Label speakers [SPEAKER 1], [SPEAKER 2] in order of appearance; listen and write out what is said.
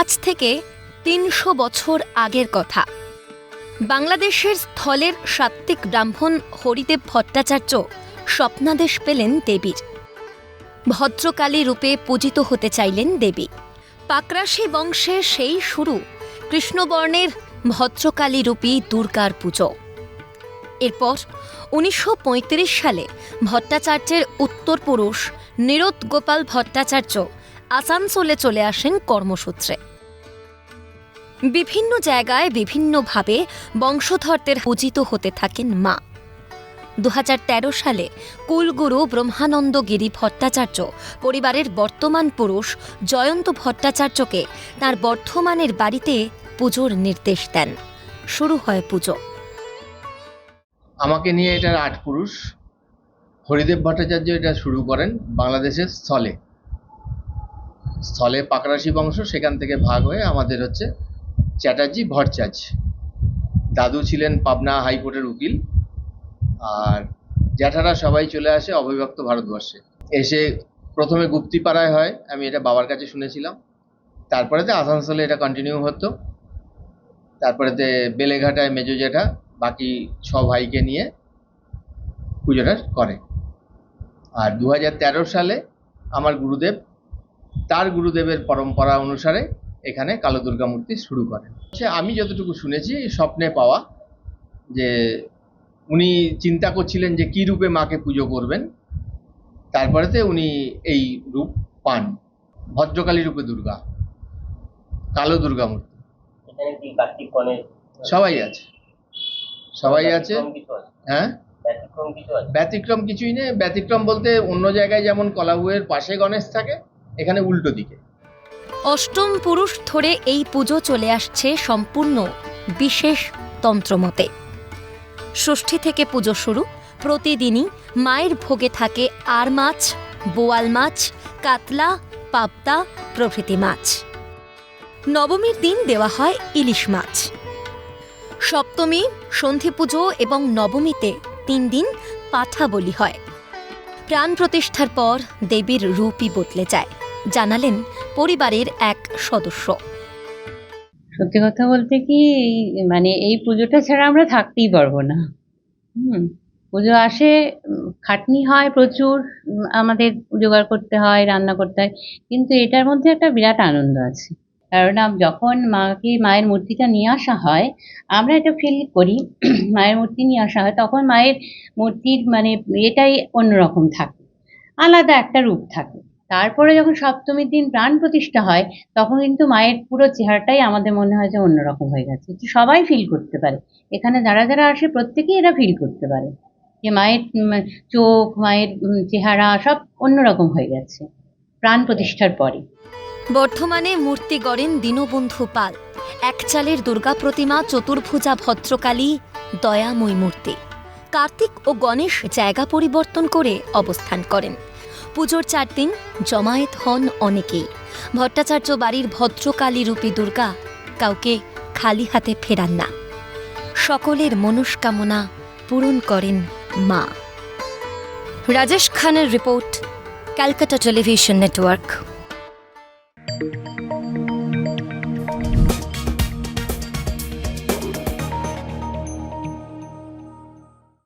[SPEAKER 1] আজ থেকে তিনশো বছর আগের কথা। বাংলাদেশের স্থলের সাত্ত্বিক ব্রাহ্মণ হরিদেব ভট্টাচার্য স্বপ্নাদেশ পেলেন দেবীর ভদ্রকালী রূপে পূজিত হতে চাইলেন দেবী। পাকরাশি বংশে সেই শুরু কৃষ্ণবর্ণের ভদ্রকালী রূপী দুর্গার পুজো। এরপর উনিশশো পঁয়ত্রিশ সালে ভট্টাচার্যের উত্তরপুরুষ নিরোদ গোপাল ভট্টাচার্য আসানসোলে চলে আসেন কর্মসূত্রে। বিভিন্ন জায়গায় বিভিন্নভাবে বংশধরদের পূজিত হতে থাকেন মা। দু হাজার তেরো সালে কুলগুরু ব্রহ্মানন্দ গিরি ভট্টাচার্য, পরিবারের বর্তমান পুরুষ জয়ন্ত ভট্টাচার্যকে তার বর্ধমানের বাড়িতে পুজোর নির্দেশ দেন। শুরু হয় পুজো।
[SPEAKER 2] আমাকে নিয়ে এটার আট পুরুষ। হরিদেব ভট্টাচার্য এটা শুরু করেন বাংলাদেশের স্থলে। স্থলে পাকরাশি বংশ সেখান থেকে ভাগ হয়ে আমাদের হচ্ছে চ্যাটার্জি ভট্টাচার্য। দাদু ছিলেন পাবনা হাইকোর্টের উকিল। আর জ্যাঠারা সবাই চলে আসে অবিভক্ত ভারতবর্ষে। এসে প্রথমে গুপ্তিপাড়ায় হয়, আমি এটা বাবার কাছে শুনেছিলাম। তারপরেতে আসানসোলে এটা কন্টিনিউ হতো। তারপরেতে বেলেঘাটায় মেজো জ্যাঠা, বাকি ছ ভাইকে নিয়ে পুজোটা করে। আর দু হাজার তেরো সালে আমার গুরুদেব তার গুরুদেবের পরম্পরা অনুসারে এখানে কালো দুর্গা মূর্তি শুরু করেন। সে আমি যতটুকু শুনেছি স্বপ্নে পাওয়া যে উনি চিন্তা করছিলেন যে কী রূপে মাকে পুজো করবেন। তারপরেতে উনি এই রূপ পান। ভদ্রকালী রূপে দুর্গা কালো দুর্গা মূর্তি। সবাই আছে। সবাই আছে। হ্যাঁ?
[SPEAKER 3] ব্যতিক্রম
[SPEAKER 2] ব্যতিক্রম কিছুই নেই। ব্যতিক্রম বলতে অন্য জায়গায় যেমন কলাবুয়ের পাশে গণেশ থাকে এখানে উল্টো দিকে।
[SPEAKER 1] অষ্টম পুরুষ ধরে এই পুজো চলে আসছে সম্পূর্ণ বিশেষ তন্ত্রমতে। ষষ্ঠী থেকে পুজো শুরু, প্রতিদিনই মায়ের ভোগে থাকে আর মাছ, বোয়াল মাছ, কাতলা, পাবদা, প্রভৃতি মাছ। নবমীর দিন দেওয়া হয় ইলিশ মাছ। সপ্তমী, সন্ধি পুজো এবং নবমীতে তিন দিন পাঠা বলি হয়। প্রাণ প্রতিষ্ঠার পর দেবীর রূপই বদলে যায়। জানালেন পরিবারের এক সদস্য।
[SPEAKER 4] সত্যি কথা বলতে কি মানে এই পুজোটা ছাড়া আমরা থাকতেই পারব না। পুজো আসে, খাটনি হয় প্রচুর, আমাদের জোগাড় করতে হয়, রান্না করতে হয়, কিন্তু এটার মধ্যে একটা বিরাট আনন্দ আছে। কারণ যখন মাকে, মায়ের মূর্তিটা নিয়ে আসা হয়, আমরা এটা ফিল করি, মায়ের মূর্তি নিয়ে আসা হয়, তখন মায়ের মূর্তির মানে এটাই অন্যরকম থাকে। আলাদা একটা রূপ থাকে। তারপরে যখন সপ্তমীর দিন প্রাণ প্রতিষ্ঠা হয়, তখন কিন্তু মায়ের পুরো চেহারাটাই আমাদের মনে হয় যে অন্যরকম হয়ে গেছে। সবাই ফিল করতে পারে। এখানে যারা যারা আসে, প্রত্যেকেই এরা ফিল করতে পারে যে মায়ের চোখ, মায়ের চেহারা সব অন্যরকম হয়ে গেছে প্রাণ প্রতিষ্ঠার পরে।
[SPEAKER 1] বর্ধমানে মূর্তি গড়েন দীনবন্ধু পাল। একচালের দুর্গা প্রতিমা, চতুর্ভুজা ভদ্রকালী, দয়াময় মূর্তি। কার্তিক ও গণেশ জায়গা পরিবর্তন করে অবস্থান করেন। পুজোর চার দিন জমায়েত হন অনেকেই। ভট্টাচার্য বাড়ির ভদ্রকালী রূপী দুর্গা কাউকে খালি হাতে ফেরান না। সকলের মনস্কামনা পূরণ করেন মা। রাজেশ খানের রিপোর্ট ক্যালকাটা টেলিভিশন নেটওয়ার্ক।